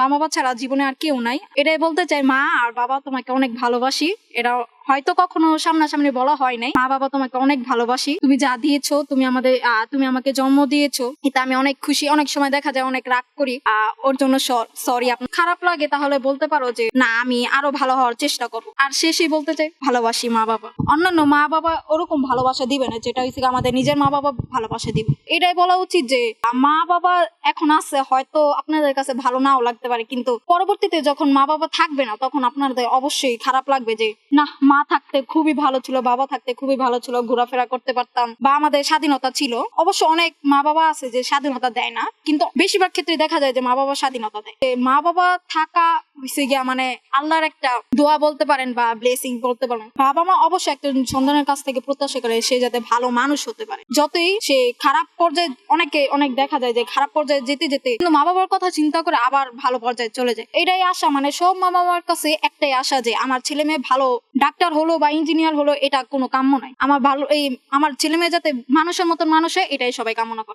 মা বাবা ছাড়া জীবনে আর কেউ নাই। এটাই বলতে চাই, মা আর বাবা তোমাকে অনেক ভালোবাসি। এটা হয়তো কখনো সামনাসামনি বলা হয় নাই। মা বাবা তোমাকে অনেক ভালোবাসি। তুমি যা দিয়েছ, তুমি আমাদের তুমি আমাকে জন্ম দিয়েছ এতে আমি অনেক খুশি। অনেক সময় দেখা যায় অনেক রাগ করি। ওর জন্য সরি আপনার খারাপ লাগে, তাহলে বলতে পারো যে, না, আমি আরও ভালো হওয়ার চেষ্টা করব। আর শেষে বলতে চাই, ভালোবাসি মা বাবা। অন্যান্য মা বাবা ওরকম ভালোবাসা দিবে না, যেটা হচ্ছে আমাদের নিজের মা বাবা ভালোবাসা দিবে। এটাই বলা উচিত যে মা বাবা এখন আছে, হয়তো আপনাদের কাছে ভালো নাও লাগতে পারে, কিন্তু পরবর্তীতে যখন মা বাবা থাকবে না, তখন আপনাদের অবশ্যই খারাপ লাগবে যে, না, মা থাকতে খুবই ভালো ছিল, বাবা থাকতে খুবই ভালো ছিল, ঘোরাফেরা করতে পারতাম। বা আমাদের স্বাধীনতা ছিল। অবশ্য অনেক মা বাবা আছে যে স্বাধীনতা দেয় না, কিন্তু বেশিরভাগ ক্ষেত্রে দেখা যায় যে মা বাবা স্বাধীনতা দেয়। মা বাবা থাকা হচ্ছে গিয়া মানে আল্লাহর একটা দোয়া বলতে পারেন বা ব্লেসিং বলতে পারেন। বাবা মা অবশ্যই একটা সন্তানের কাছ থেকে প্রত্যাশা করে সে যাতে ভালো মানুষ হতে পারে। যতই সে খারাপ পর্যায়ে অনেকে, অনেক দেখা যায় যে খারাপ পর্যায়ে যেতে যেতে কিন্তু মা বাবার কথা চিন্তা করে আবার ভালো পর্যায়ে চলে যায়। এটাই আশা মানে সব মা বাবার কাছে একটাই আশা যে আমার ছেলে মেয়ে ভালো ডাক্তার হলো বা ইঞ্জিনিয়ার হলো, এটা কোনো কাম্য নয়। আমার ভালো, এই, আমার ছেলে মেয়ে যাতে মানুষের মতন মানুষ হয়, এটাই সবাই কামনা করে।